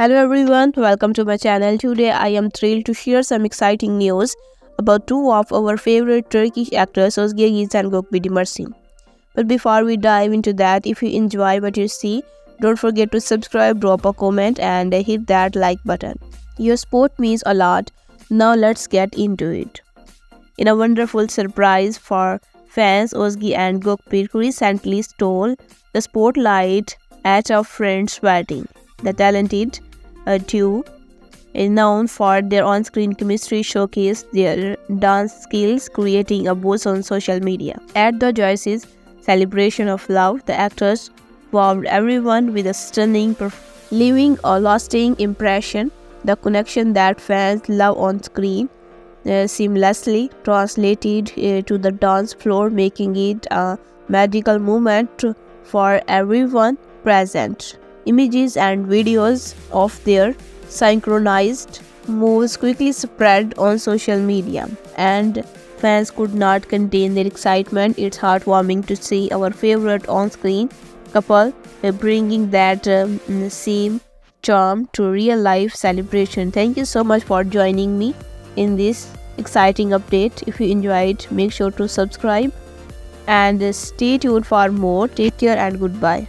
Hello everyone, welcome to my channel. Today I am thrilled to share some exciting news about two of our favorite Turkish actors Özge Yiğit and Gökbedi Mersi. But before we dive into that, if you enjoy what you see, don't forget to subscribe, drop a comment and hit that like button. Your support means a lot. Now let's get into it. In a wonderful surprise for fans, Ozgi and Gökbir recently stole the spotlight at a friend's wedding. The talented uh, duo is known for their on-screen chemistry showcase their dance skills creating a buzz on social media. At the Joyce's celebration of love, the actors wowed everyone with a stunning leaving a lasting impression. The connection that fans love on screen uh, seamlessly translated uh, to the dance floor, making it a magical moment for everyone present. Images and videos of their synchronized moves quickly spread on social media, and fans could not contain their excitement. It's heartwarming to see our favorite on screen couple bringing that um, same charm to real life celebration. Thank you so much for joining me in this exciting update. If you enjoyed, make sure to subscribe and stay tuned for more. Take care and goodbye.